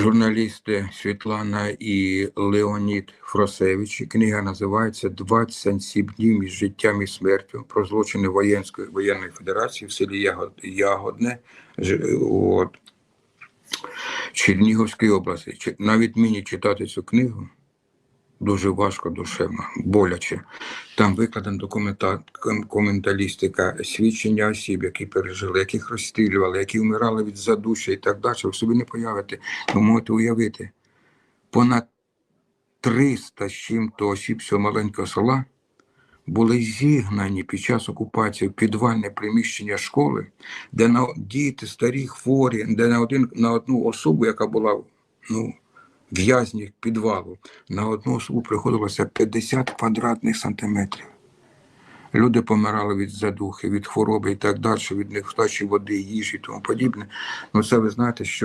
журналісти Світлана і Леонід Фросевич. Книга називається «27 днів між життям і смертю про злочини воєнської воєнної федерації в селі Ягод, Ягодне от, Чернігівської області. Чи- Навіть мені читати цю книгу дуже важко, душевно, боляче. Там викладена документа... ком- коменталістика, свідчення осіб, які пережили, яких розстрілювали, які вмирали від задушя і так далі. Ви собі не появите. Ви можете уявити. Понад 300 з чим-то осіб цього маленького села були зігнані під час окупації в підвальне приміщення школи, де на діти, старі, хворі, де на один на одну особу, яка була ну, в'язні підвалу, на одну особу приходилося 50 квадратних сантиметрів. Люди помирали від задухи, від хвороби і так далі, від нестачі води, їжі і тому подібне. Ну це ви знаєте, що